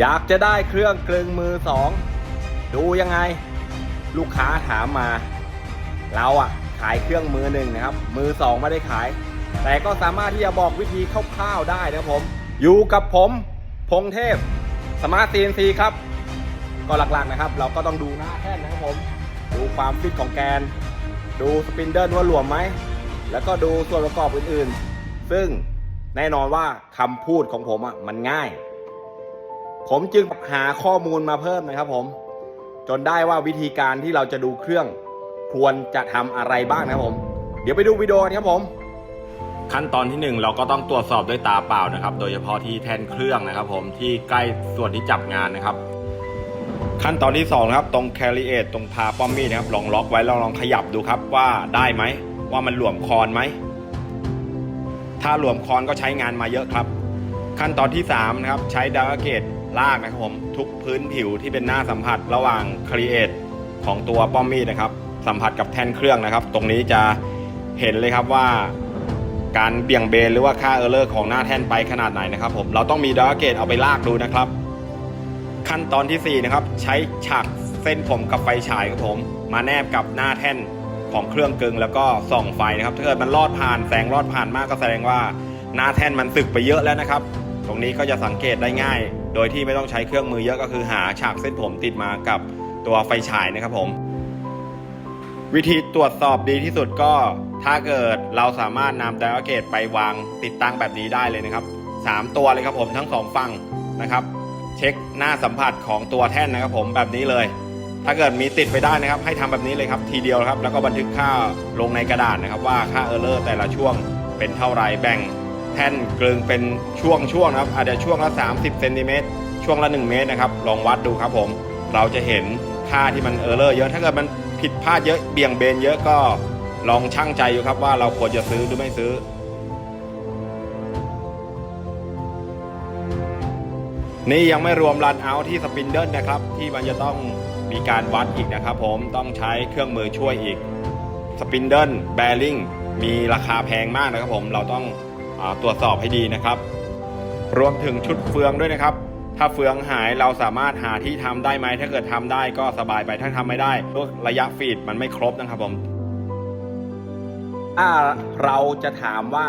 อยากจะได้เครื่องกลึงมือสอง ดูยังไง ลูกค้าถามมา เราอะขายเครื่องมือหนึ่งนะครับ มือสองไม่ได้ขาย แต่ก็สามารถที่จะบอกวิธีคร่าวๆได้นะครับผม อยู่กับผมพงเทพ สมาร์ทซีนซีครับ ก็หลักๆนะครับ เราก็ต้องดูหน้าแท่นนะครับผม ดูความฟิตของแกน ดูสปินเดิลว่าหลวมไหม แล้วก็ดูส่วนประกอบอื่นๆ ซึ่งแน่นอนว่าคำพูดของผมอะมันง่าย ผมจึงหาข้อมูลมาเพิ่มนะครับผม จนได้ว่าวิธีการที่เราจะดูเครื่องควรจะทำอะไรบ้างนะครับผม เดี๋ยวไปดูวิดีโอครับผม ขั้นตอนที่ 1 เราก็ต้องตรวจสอบด้วยตาเปล่านะครับ โดยเฉพาะที่แทนเครื่องนะครับ ผมที่ใกล้ส่วนที่จับงานนะครับ ขั้นตอนที่2ครับตรงแคริเอตตรงพาป้อมมีดนะครับลองล็อกไว้ล้วลองขยับดูครับว่าได้ไหมว่ามันหลวมคอนไหมถ้าหลวมคอนก็ใช้งานมาเยอะครับ ขั้นตอนที่3นะครับใช้ดาวเกต ลากนะครับผมทุกพื้นผิวที่เป็นหน้าสัมผัสระหว่างครีเอทของตัวป้อมมีดนะครับ สัมผัสกับแท่นเครื่องนะครับ ตรงนี้จะเห็นเลยครับว่าการเบี่ยงเบนหรือว่าค่าเออร์เลอร์ของหน้าแท่นไปขนาดไหนนะครับผมเราต้องมีดาวเกตเอาไปลากดูนะครับ ขั้นตอนทีสี่4นะครับใช้ฉากเส้นผมกับไฟฉายครับผม มาแนบกับหน้าแท่นของเครื่องกึงแล้วก็ส่องไฟนะครับ ถ้าเกิดมันลอดผ่านแสงลอดผ่านมากก็แสดงว่าหน้าแท่นมันสึกไปเยอะแล้วนะครับ ตรงนี้ก็จะสังเกตได้ง่าย โดยที่ไม่ต้องใช้เครื่องมือเยอะก็คือหาฉากเส้นผมติดมากับตัวไฟฉายนะครับผม วิธีตรวจสอบดีที่สุดก็ถ้าเกิดเราสามารถนำไดอะเกตไปวางติดตั้งแบบนี้ได้เลยนะครับสามตัวเลยครับผมทั้งสองฝั่งนะครับ เช็คหน้าสัมผัสของตัวแท่นนะครับผมแบบนี้เลย ถ้าเกิดมีติดไปได้นะครับ ให้ทำแบบนี้เลยครับทีเดียวครับ แล้วก็บันทึกค่าลงในกระดาษนะครับ ว่าค่าเออร์เลอร์แต่ละช่วงเป็นเท่าไรแบ่ง แท่นกลึงเป็นช่วงช่วงๆนะครับอาจจะช่วงละ 30เซนติเมตรช่วงละ 1 เมตรนะครับ ลองวัดดูครับผม เราจะเห็นค่าที่มันเออร์เลอร์เยอะถ้าเกิดมันผิดพลาดเยอะเบี่ยงเบนเยอะก็ลองชั่งใจอยู่ครับว่าเราควรจะซื้อหรือไม่ซื้อนี่ยังไม่รวมรันเอาที่สปินเดิลนะครับ ที่มันจะต้องมีการวัดอีกนะครับผมต้องใช้เครื่องมือช่วยอีกสปินเดิลแบริ่งมีราคาแพงมากนะครับผมเราต้อง ตรวจสอบให้ดีนะครับ รวมถึงชุดเฟืองด้วยนะครับ ถ้าเฟืองหายเราสามารถหาที่ทำได้ไหมถ้าเกิดทำได้ก็สบายไปถ้าทำไม่ได้ระยะฟีดมันไม่ครบนะครับผมถ้าเราจะถามว่า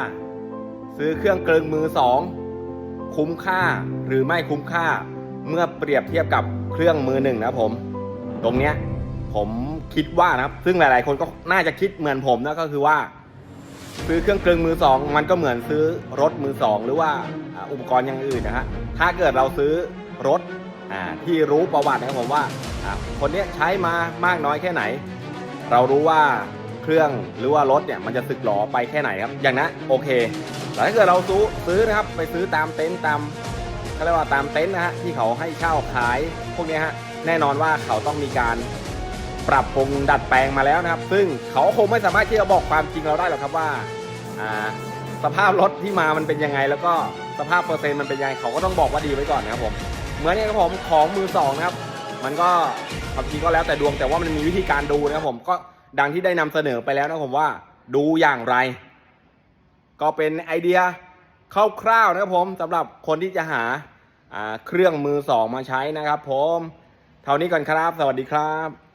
ซื้อเครื่องกลึงมือสองคุ้มค่าหรือไม่คุ้มค่าเมื่อเปรียบเทียบกับเครื่องมือหนึ่งนะครับผม ตรงเนี้ยผมคิดว่านะครับ ซึ่งหลาย ๆ คนก็น่าจะคิดเหมือนผมนะก็คือว่า ซื้อเครื่องกลึงมือสองมันก็เหมือนซื้อรถมือสองหรือว่าอุปกรณ์อย่างอื่นนะฮะถ้าเกิดเราซื้อรถอที่รู้ประวัตินะครับผมว่าคนเนี้ยใช้มามากน้อยแค่ไหน เรารู้ว่าเครื่องหรือว่ารถเนี่ยมันจะสึกหรอไปแค่ไหนครับ อย่างนั้นโอเคแต่ถ้าเกิดเราซื้อซื้อนะครับไปซื้อตามเต็นท์ตามเขาเรียกว่าตามเต็นท์นะฮะที่เขาให้เช่าขายพวกเนี้ยฮะแน่นอนว่าเขาต้องมีการปรับปรุงดัดแปลงมาแล้วนะครับ ซึ่งเขาคงไม่สามารถที่จะบอกความจริงเราได้หรอกครับว่า สภาพรถที่มามันเป็นยังไง แล้วก็สภาพเปอร์เซ็นต์มันเป็นยังไงเขาก็ต้องบอกว่าดีไว้ก่อนนะครับผมเหมือนเนี่ยครับผมของมือสองนะครับ มันก็บางทีก็แล้วแต่ดวงแต่ว่ามันมีวิธีการดูนะครับผมก็ดังที่ได้นำเสนอไปแล้วนะผมว่าดูอย่างไร ก็เป็นไอเดียคร่าวๆนะครับผมสำหรับคนที่จะหาเครื่องมือสองมาใช้นะครับ ผม เท่านี้ก่อนครับ สวัสดีครับ